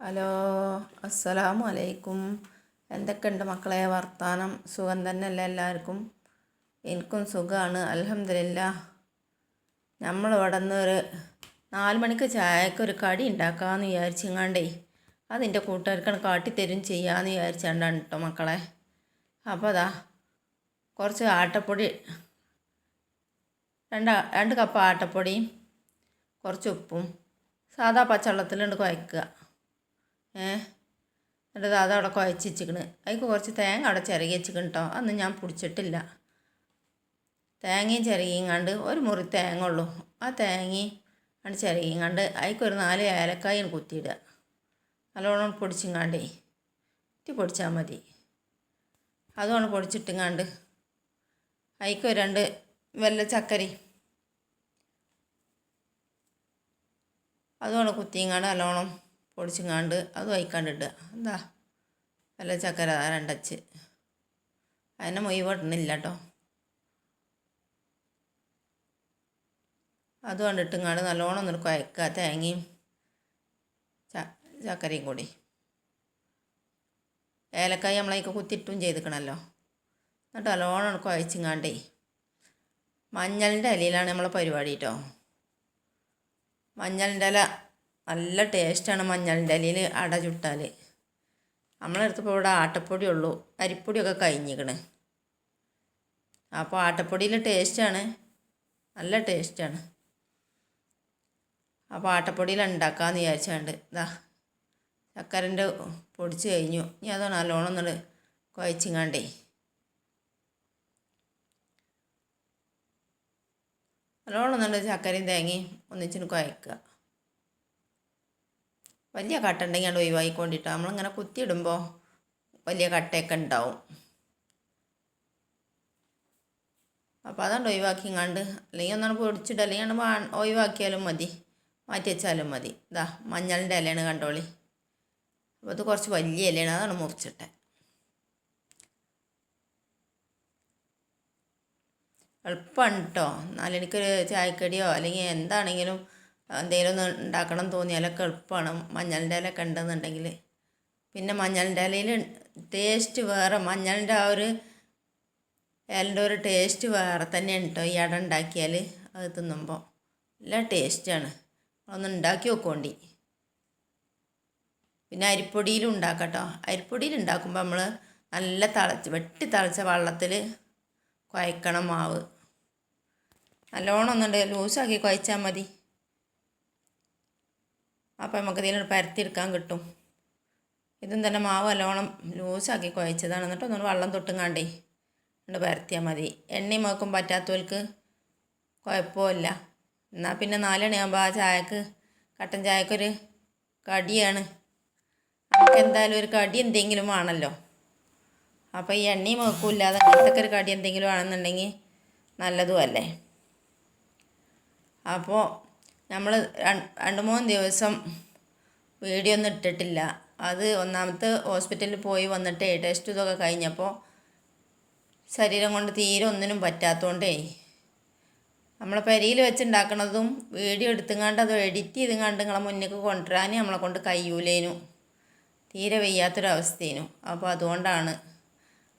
Hello അസ്സലാമു അലൈക്കും എന്തൊക്കെയുണ്ട് മക്കളെ വർത്താനം? സുഖം തന്നെയല്ല എല്ലാവർക്കും? എനിക്കും സുഖമാണ് അലഹമില്ല നമ്മളിവിടെ നിന്ന് ഒരു നാല് മണിക്ക് ചായക്ക് ഒരു കടി ഉണ്ടാക്കാമെന്ന് വിചാരിച്ചിങ്ങാണ്ടേ അതിന്റെ കൂട്ടുകാർക്കാണ് കാട്ടിത്തരും ചെയ്യാമെന്ന് വിചാരിച്ചാണ്ടാണ് കേട്ടോ മക്കളെ. അപ്പോൾ അതാ കുറച്ച് ആട്ടപ്പൊടി രണ്ട് രണ്ട് കപ്പ് ആട്ടപ്പൊടിയും കുറച്ച് ഉപ്പും സാധാ പച്ചവെള്ളത്തിലുണ്ട് കുഴക്കുക. എന്നിട്ട് അത് അവിടെ കുഴച്ച് വെച്ചിക്കണ് അതിക്ക് കുറച്ച് തേങ്ങ അവിടെ ചിരകി വെച്ചിക്കണ് കേട്ടോ അന്ന് ഞാൻ പിടിച്ചിട്ടില്ല. തേങ്ങയും ചിരകിയും കണ്ട് ഒരു മുറി തേങ്ങ ഉള്ളൂ. ആ തേങ്ങയും കണ്ട് ചിരകിയും കണ്ട് അതിക്ക് ഒരു നാല് ഏലക്കായും കുത്തിയിടുക. നല്ലോണം പൊടിച്ചും കണ്ടേ ഇറ്റി പൊടിച്ചാൽ മതി. അതുമാണ് പൊടിച്ചിട്ടും അതിക്ക് ഒരു രണ്ട് വെല്ല ചക്കരി. കുത്തിയും കണ്ട് നല്ലോണം പൊടിച്ചിങ്ങാണ്ട് അത് വയ്ക്കാണ്ട് എന്താ നല്ല ചക്കര രണ്ടച്ച് അതിനെ മൊയ് മൊയ്വട്ടണില്ല കേട്ടോ അത് കണ്ടിട്ടിങ്ങാണ്ട് നല്ലോണം ഒന്നിട്ട് കുഴക്കുക തേങ്ങയും ചക്കരയും കൂടി. ഏലക്കായ നമ്മളതിക്ക് കുത്തിയിട്ടും ചെയ്തിക്കണമല്ലോ എന്നിട്ട് നല്ലോണം കുഴച്ചിങ്ങാണ്ടേ. മഞ്ഞളിന്റെ ഇലയിലാണ് നമ്മളെ പരിപാടി കേട്ടോ മഞ്ഞളിന്റെ ഇല നല്ല ടേസ്റ്റാണ് മഞ്ഞളിന്റെ ഇലയിൽ അട ചുട്ടാൽ നമ്മളെടുത്തപ്പോൾ ഇവിടെ ആട്ടപ്പൊടി ഉള്ളൂ. അരിപ്പൊടിയൊക്കെ കഴിഞ്ഞിക്കണ് അപ്പോൾ ആട്ടപ്പൊടിയിൽ ടേസ്റ്റാണ്. നല്ല ടേസ്റ്റാണ്. അപ്പോൾ ആട്ടപ്പൊടിയിൽ ഉണ്ടാക്കാമെന്ന് വിചാരിച്ചാണ്ട് ഇതാ ചക്കരന്റെ പൊടിച്ച് കഴിഞ്ഞു. ഇനി അത് നല്ലോണം ഒന്നുകൂടെ കുഴച്ചിങ്ങാണ്ടേ. നല്ലോണം ഒന്നുണ്ട് ചക്കരയും തേങ്ങയും ഒന്നിച്ചിന് കുഴക്കുക. വലിയ കട്ട ഉണ്ടെങ്കിൽ അത് ഒഴിവാക്കിക്കൊണ്ടിട്ട്. നമ്മളിങ്ങനെ കുത്തിയിടുമ്പോൾ വലിയ കട്ടയൊക്കെ ഉണ്ടാവും. അപ്പോൾ അതുകൊണ്ട് ഒഴിവാക്കിങ്ങാണ്ട് അല്ലെങ്കിൽ ഒന്നാണ് പൊടിച്ചിട്ട് അല്ലെങ്കിൽ വാ ഒഴിവാക്കിയാലും മതി. മാറ്റി വെച്ചാലും മതി. ഇതാ മഞ്ഞളിന്റെ ഇലയാണ് കണ്ടോളി. അപ്പോൾ അത് കുറച്ച് വലിയ ഇലയാണ്. അതാണ് മുറിച്ചിട്ടെ. എളുപ്പമാണ് കേട്ടോ എന്നാലും എനിക്കൊരു ചായക്കടിയോ അല്ലെങ്കിൽ എന്താണെങ്കിലും എന്തെങ്കിലും ഒന്ന് ഉണ്ടാക്കണം തോന്നിയാലൊക്കെ എളുപ്പമാണ്. മഞ്ഞളിന്റെ ഇലയൊക്കെ ഉണ്ടെന്നുണ്ടെങ്കിൽ. പിന്നെ മഞ്ഞളിന്റെ ഇലയിൽ ടേസ്റ്റ് വേറെ. മഞ്ഞളിന്റെ ആ ഒരു ഇലന്റെ ഒരു ടേസ്റ്റ് വേറെ തന്നെയാണ് കേട്ടോ ഈ അട ഉണ്ടാക്കിയാൽ അത് തിന്നുമ്പോൾ. നല്ല ടേസ്റ്റാണ്. ഒന്ന് ഉണ്ടാക്കി വെക്കോണ്ടി പിന്നെ അരിപ്പൊടിയിലും ഉണ്ടാക്കാം കേട്ടോ. അരിപ്പൊടിയിൽ ഉണ്ടാക്കുമ്പോൾ നമ്മൾ നല്ല തിളച്ച് വെട്ടി തിളച്ച വെള്ളത്തിൽ കുഴക്കണം മാവ്. നല്ലോണം ഒന്നുണ്ട്. ലൂസാക്കി കുഴച്ചാൽ മതി. അപ്പോൾ നമുക്ക് ഇതിൽ പരത്തിയെടുക്കാൻ കിട്ടും. ഇതും തന്നെ മാവ് നല്ലോണം ലൂസാക്കി കുഴച്ചതാണ്. എന്നിട്ട് ഒന്നുകൂടെ വെള്ളം തൊട്ടും കാണ്ടേ എന്നിട്ട് പരത്തിയാൽ മതി. എണ്ണയും നോക്കും പറ്റാത്തവർക്ക് കുഴപ്പമില്ല. എന്നാൽ പിന്നെ നാലണിയാകുമ്പോൾ ആ ചായക്ക് കട്ടൻ ചായക്കൊരു കടിയാണ്. നമുക്ക് എന്തായാലും ഒരു കടി എന്തെങ്കിലും വേണമല്ലോ അപ്പോൾ ഈ എണ്ണയും നോക്കൂല്ലാതെ അങ്ങനത്തെ ഒരു കടി എന്തെങ്കിലും ആണെന്നുണ്ടെങ്കിൽ നല്ലതുമല്ലേ അപ്പോൾ നമ്മൾ രണ്ട് മൂന്ന് ദിവസം വീഡിയോ ഒന്നും ഇട്ടിട്ടില്ല. അത് ഒന്നാമത്തെ ഹോസ്പിറ്റലിൽ പോയി വന്നിട്ട് ടെസ്റ്റ് ഇതൊക്കെ കഴിഞ്ഞപ്പോൾ ശരീരം കൊണ്ട് തീരെ ഒന്നിനും പറ്റാത്തതുകൊണ്ടേ നമ്മളെ പെരിയിൽ വെച്ചുണ്ടാക്കണതും വീഡിയോ എടുത്തുങ്ങാണ്ട് അത് എഡിറ്റ് ചെയ്തുങ്ങാണ്ട് നിങ്ങളെ മുന്നിലേക്ക് കൊണ്ടുവരാൻ നമ്മളെ കൊണ്ട് കഴിയൂലേനു. തീരെ വയ്യാത്തൊരവസ്ഥേനു. അപ്പോൾ അതുകൊണ്ടാണ്.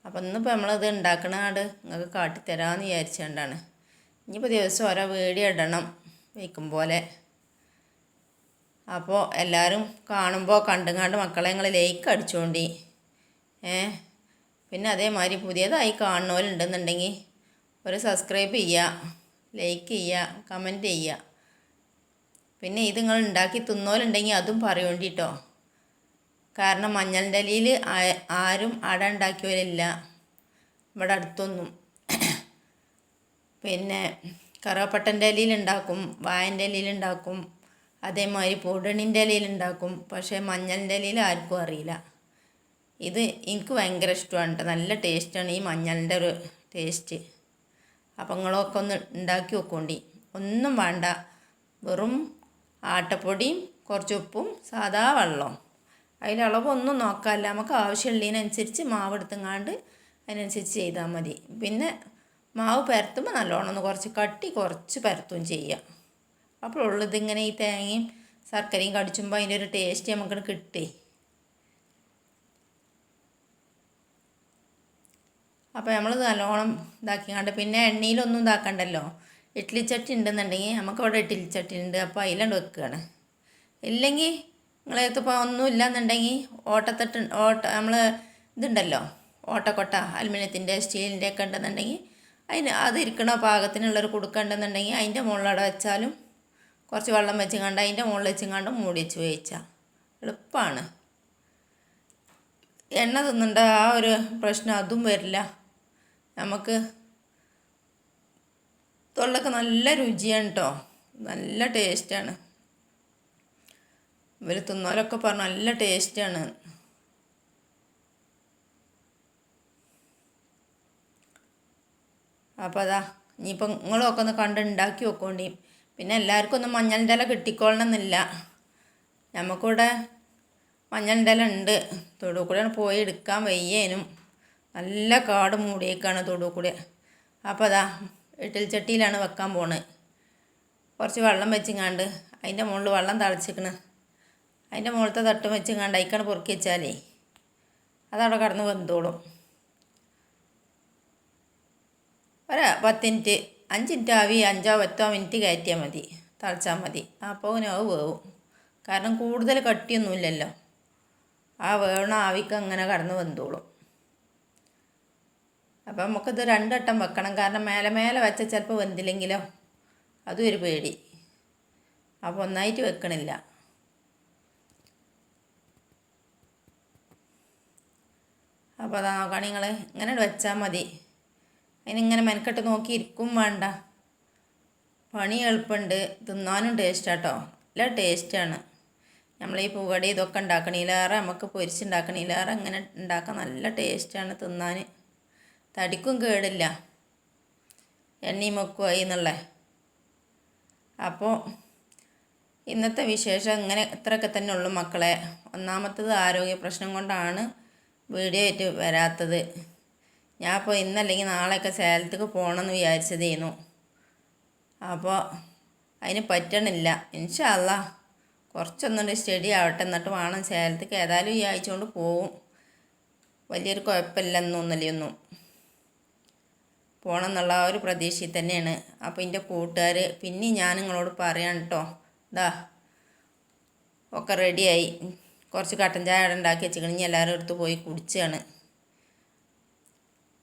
അപ്പോൾ ഇന്നിപ്പോൾ നമ്മളത് ഉണ്ടാക്കണ ഉണ്ടാക്കണാണ്ട് നിങ്ങൾക്ക് കാട്ടിത്തരാമെന്ന് വിചാരിച്ചുകൊണ്ടാണ് ഇനിയിപ്പോൾ ദിവസം ഓരോ വീഡിയോ ഇടണം. വയ്ക്കും പോലെ. അപ്പോൾ എല്ലാവരും കാണുമ്പോൾ കണ്ടും കണ്ട് മക്കളെ നിങ്ങൾ ലൈക്ക് അടിച്ചുകൊണ്ടി ഏ? പിന്നെ അതേമാതിരി പുതിയതായി കാണുന്നവരുണ്ടെന്നുണ്ടെങ്കിൽ ഒരു സബ്സ്ക്രൈബ് ചെയ്യുക ലൈക്ക് ചെയ്യുക കമന്റ് ചെയ്യുക പിന്നെ ഇത് നിങ്ങൾ ഉണ്ടാക്കി തിന്നോലുണ്ടെങ്കിൽ അതും പറയേണ്ടി കേട്ടോ കാരണം മഞ്ഞളിന്റെ ഇലയിൽ ആരും അട ഉണ്ടാക്കിയവരില്ല ഇവിടെ അടുത്തൊന്നും. പിന്നെ കറുവപ്പട്ടന്റെ ഇലയിലുണ്ടാക്കും വായന്റെ ഇലയിലുണ്ടാക്കും അതേമാതിരി പൊടണിന്റെ ഇലയിലുണ്ടാക്കും പക്ഷേ മഞ്ഞളിന്റെ ഇലയിൽ ആർക്കും അറിയില്ല. ഇത് എനിക്ക് ഭയങ്കര ഇഷ്ടമാണ് നല്ല ടേസ്റ്റാണ് ഈ മഞ്ഞളിന്റെ ഒരു ടേസ്റ്റ്. അപ്പം നിങ്ങളൊക്കെ ഒന്ന് ഉണ്ടാക്കി വെക്കോണ്ടി ഒന്നും വേണ്ട. വെറും ആട്ടപ്പൊടിയും കുറച്ച് ഉപ്പും സാദാ വെള്ളവും. അതിൽ അളവൊന്നും നോക്കാമല്ല നമുക്ക് ആവശ്യമുള്ളതിനനുസരിച്ച് മാവ് എടുത്തുങ്ങാണ്ട് അതിനനുസരിച്ച് ചെയ്താൽ മതി. പിന്നെ മാവ് പരത്തുമ്പോൾ നല്ലോണം ഒന്ന് കുറച്ച് കട്ടി കുറച്ച് പരത്തും ചെയ്യാം അപ്പോൾ ഉള്ളത് ഇങ്ങനെ ഈ തേങ്ങയും ശർക്കരയും കടിച്ചുമ്പോൾ അതിന്റെ ഒരു ടേസ്റ്റ് നമുക്ക് കിട്ടേ. അപ്പോൾ നമ്മൾ നല്ലോണം ഇതാക്കിക്കാണ്ട് പിന്നെ എണ്ണയിലൊന്നും ഇതാക്കണ്ടല്ലോ. ഇഡ്ഡലി ചട്ടി ഉണ്ടെന്നുണ്ടെങ്കിൽ നമുക്കവിടെ ഇഡ്ഡലി ചട്ടി ഉണ്ട്. അപ്പോൾ അതിലാണ്ട് വെക്കുകയാണ്. ഇല്ലെങ്കിൽ നിങ്ങളെ ഇപ്പോൾ ഒന്നും ഇല്ലാന്നുണ്ടെങ്കിൽ ഓട്ടത്തട്ട് ഓട്ട നമ്മൾ ഇതുണ്ടല്ലോ. ഓട്ടക്കൊട്ട അലുമിനിയത്തിന്റെ സ്റ്റീലിന്റെ ഒക്കെ ഉണ്ടെന്നുണ്ടെങ്കിൽ അതിന് അതിരിക്കണ പാകത്തിനുള്ളൊരു കൊടുക്കണ്ടെന്നുണ്ടെങ്കിൽ അതിന്റെ മുകളിലവിടെ വെച്ചാലും കുറച്ച് വെള്ളം വെച്ച് കണ്ട് അതിന്റെ മുകളിൽ വെച്ച് കണ്ട് മൂടി വെച്ച് വേവിച്ചാൽ എളുപ്പമാണ് എണ്ണ തിന്നണ്ട ആ ഒരു പ്രശ്നം അതും വരില്ല. നമുക്ക് തൊള്ളക്ക് നല്ല രുചിയാണ് കേട്ടോ നല്ല ടേസ്റ്റാണ്. ഇവർ തിന്നോലൊക്കെ പറഞ്ഞു നല്ല ടേസ്റ്റാണ്. അപ്പോൾ അതാ ഇനിയിപ്പോൾ നിങ്ങളൊക്കെ ഒന്ന് കണ്ട് ഉണ്ടാക്കി വെക്കോണ്ടി. പിന്നെ എല്ലാവർക്കും ഒന്നും മഞ്ഞളിന്റെ ഇല കിട്ടിക്കൊള്ളണമെന്നില്ല നമുക്കിവിടെ മഞ്ഞളിന്റെ ഇല ഉണ്ട് തൊടു കൂടെയാണ് പോയി എടുക്കാൻ വയ്യേനും. നല്ല കാട് മൂടിയേക്കാണ് തൊടു കൂടെ അപ്പോൾ അതാ ഇട്ടിൽ ചട്ടിയിലാണ് വെക്കാൻ പോണത് കുറച്ച് വെള്ളം വെച്ചിങ്ങാണ്ട് അതിന്റെ മുകളിൽ വെള്ളം തളിച്ചിക്കണ്. അതിന്റെ മുകളിലത്തെ തട്ടും വെച്ചിങ്ങാണ്ട് അതിക്കാണ് പൊറുക്കി വെച്ചാലേ അതവിടെ കടന്ന് വെന്തോളും. ഒരു പത്ത് മിനിറ്റ് അഞ്ച് മിനിറ്റ് ആവി അഞ്ചോ പത്തോ മിനിറ്റ് കയറ്റിയാൽ മതി. തളച്ചാൽ മതി. അപ്പോൾ അത് വേവും. കാരണം കൂടുതൽ കട്ടിയൊന്നുമില്ലല്ലോ ആ വേണ ആവിക്ക് അങ്ങനെ കടന്ന് വെന്തോളും. അപ്പം നമുക്കിത് രണ്ടട്ടം വെക്കണം. കാരണം മേലെ മേലെ വെച്ചാൽ ചിലപ്പോൾ വെന്തില്ലെങ്കിലോ അതും ഒരു പേടി. അപ്പോൾ ഒന്നായിട്ട് വെക്കണില്ല. അപ്പോൾ അതാ നോക്കുകയാണെങ്കിൽ നിങ്ങൾ ഇങ്ങനെ വെച്ചാൽ മതി. അതിനിങ്ങനെ മെനക്കെട്ട് നോക്കി ഇരിക്കും വേണ്ട. പണി എളുപ്പമുണ്ട് തിന്നാനും ടേസ്റ്റാട്ടോ. നല്ല ടേസ്റ്റാണ്. നമ്മൾ ഈ പൂവടി ഇതൊക്കെ ഉണ്ടാക്കണീലേറെ നമുക്ക് പൊരിച്ചുണ്ടാക്കണീലേറെ അങ്ങനെ ഉണ്ടാക്കാൻ നല്ല ടേസ്റ്റാണ് തിന്നാൻ തടിക്കും കേടില്ല. എണ്ണയും വെക്കുമായി എന്നുള്ളേ അപ്പോൾ ഇന്നത്തെ വിശേഷം ഇങ്ങനെ ഇത്രയൊക്കെ തന്നെ ഉള്ളു മക്കളെ. ഒന്നാമത്തത് ആരോഗ്യ പ്രശ്നം കൊണ്ടാണ് വീഡിയോ ആയിട്ട് വരാത്തത്. ഞാൻ അപ്പോൾ ഇന്നല്ലെങ്കിൽ നാളെയൊക്കെ സേലത്തേക്ക് പോകണമെന്ന് വിചാരിച്ചതേനു. അപ്പോൾ അതിന് പറ്റണില്ല. ഇൻഷല്ല കുറച്ചൊന്നുകൂടി സ്റ്റഡി ആവട്ടെ എന്നിട്ട് വേണം സേലത്തേക്ക് ഏതായാലും ഈ ആഴ്ച പോവും. വലിയൊരു കുഴപ്പമില്ലെന്നൊന്നുമില്ലയൊന്നും. പോകണം എന്നുള്ള ആ ഒരു പ്രതീക്ഷയിൽ തന്നെയാണ്. അപ്പോൾ എന്റെ കൂട്ടുകാർ പിന്നെ ഞാൻ നിങ്ങളോട് പറയാൻ കേട്ടോ ഇതാ ഒക്കെ റെഡിയായി കുറച്ച് കട്ടൻ ചായ ഉണ്ടാക്കി വെച്ചിക്കണെങ്കിൽ എല്ലാവരും എടുത്ത് പോയി കുടിച്ചാണ്.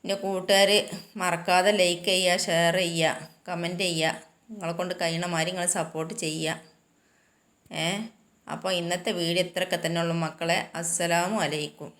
എന്റെ കൂട്ടുകാർ മറക്കാതെ ലൈക്ക് ചെയ്യുക ഷെയർ ചെയ്യുക കമന്റ് ചെയ്യുക നിങ്ങളെ കൊണ്ട് കഴിയണ മാതിരി നിങ്ങൾ സപ്പോർട്ട് ചെയ്യുക ഏ? അപ്പോൾ ഇന്നത്തെ വീഡിയോ ഇത്രയൊക്കെ തന്നെ ഉള്ളൂ മക്കളെ. അസ്സലാമു അലൈക്കും.